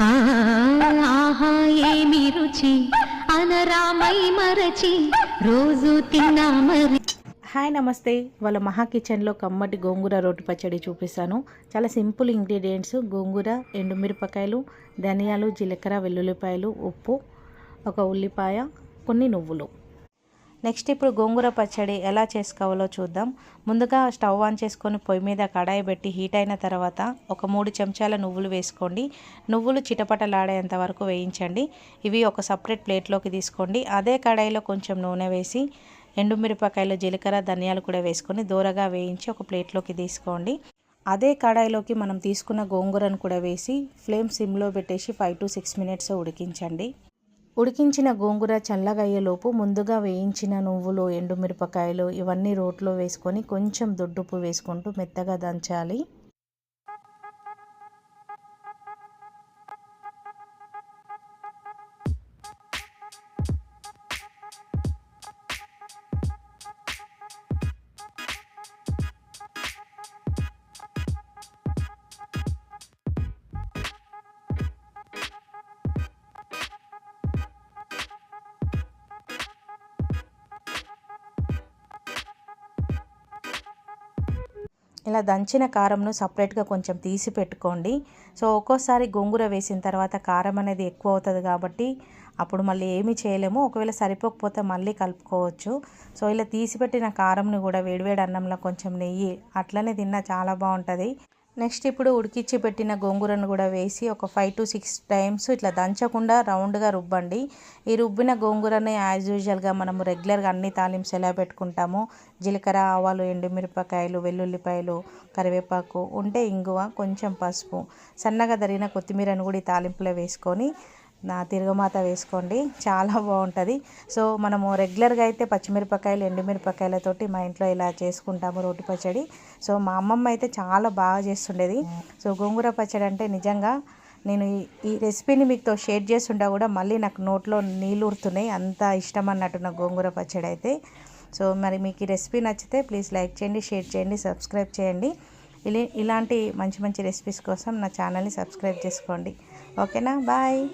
ఆహా ఏమి రుచి? అనరామై మరచి రోజు తిన్నా మరి. హాయ్ నమస్తే. వాళ్ళ మహా కిచెన్లో కమ్మటి గోంగూర రోటి పచ్చడి చూపిస్తాను. చాలా సింపుల్ ఇంగ్రీడియంట్స్ గోంగూర ఎండుమిరపకాయలు ధనియాలు జీలకర్ర వెల్లుల్లిపాయలు ఉప్పు ఒక ఉల్లిపాయ కొన్ని నువ్వులు. నెక్స్ట్ ఇప్పుడు గోంగూర పచ్చడి ఎలా చేసుకోవాలో చూద్దాం. ముందుగా స్టవ్ ఆన్ చేసుకొని పొయ్యి మీద కడాయి పెట్టి హీట్ అయిన తర్వాత ఒక మూడు చెంచాల నువ్వులు వేసుకోండి. నువ్వులు చిటపటలాడేంత వరకు వేయించండి. ఇవి ఒక సపరేట్ ప్లేట్లోకి తీసుకోండి. అదే కడాయిలో కొంచెం నూనె వేసి ఎండుమిరపకాయలు జీలకర్ర ధనియాలు కూడా వేసుకొని దూరగా వేయించి ఒక ప్లేట్లోకి తీసుకోండి. అదే కడాయిలోకి మనం తీసుకున్న గోంగూరను కూడా వేసి ఫ్లేమ్ సిమ్లో పెట్టేసి ఫైవ్ టు సిక్స్ మినిట్స్ ఉడికించండి. ఉడికించిన గోంగూర చల్లగయ్యేలోపు ముందుగా వేయించిన నువ్వులు ఎండుమిరపకాయలు ఇవన్నీ రోట్లో వేసుకొని కొంచెం దొడ్డుప్పు వేసుకుంటూ మెత్తగా దంచాలి. ఇలా దంచిన కారంను సపరేట్గా కొంచెం తీసి పెట్టుకోండి. సో ఒక్కోసారి గోంగూర వేసిన తర్వాత కారం అనేది ఎక్కువ అవుతుంది కాబట్టి అప్పుడు మళ్ళీ ఏమీ చేయలేము. ఒకవేళ సరిపోకపోతే మళ్ళీ కలుపుకోవచ్చు. సో ఇలా తీసి పెట్టిన కూడా వేడివేడి అన్నంలో కొంచెం నెయ్యి అట్లనే తిన్నా చాలా బాగుంటుంది. నెక్స్ట్ ఇప్పుడు ఉడికిచ్చి పెట్టిన గోంగూరను కూడా వేసి ఒక ఫైవ్ టు సిక్స్ టైమ్స్ ఇట్లా దంచకుండా రౌండ్గా రుబ్బండి. ఈ రుబ్బిన గోంగూరని యాజ్ యూజువల్గా మనము రెగ్యులర్గా అన్ని తాలింప్స్ ఎలా పెట్టుకుంటామో జీలకర్ర ఆవాలు ఎండుమిరపకాయలు వెల్లుల్లిపాయలు కరివేపాకు ఉంటే ఇంగువ కొంచెం పసుపు సన్నగా తరిగిన కొత్తిమీరను కూడా ఈ తాలింపులో వేసుకొని నా తిరగమాత వేసుకోండి. చాలా బాగుంటుంది. సో మనము రెగ్యులర్గా అయితే పచ్చిమిరపకాయలు ఎండుమిరపకాయలతోటి మా ఇంట్లో ఇలా చేసుకుంటాము రోటి పచ్చడి. సో మా అమ్మమ్మ అయితే చాలా బాగా చేస్తుండేది. సో గోంగూర పచ్చడి అంటే నిజంగా నేను ఈ- రెసిపీని మీతో షేర్ చేస్తుంటా కూడా మళ్ళీ నాకు నోట్లో నీళ్ళు ఊరుతున్నాయి. అంత ఇష్టం అన్నట్టు నా గోంగూర పచ్చడి అయితే. సో మరి మీకు ఈ రెసిపీ నచ్చితే ప్లీజ్ లైక్ చేయండి షేర్ చేయండి సబ్స్క్రైబ్ చేయండి. ఇలా ఇలాంటి మంచి మంచి రెసిపీస్ కోసం నా ఛానల్ని సబ్స్క్రైబ్ చేసుకోండి. ఓకేనా? బాయ్.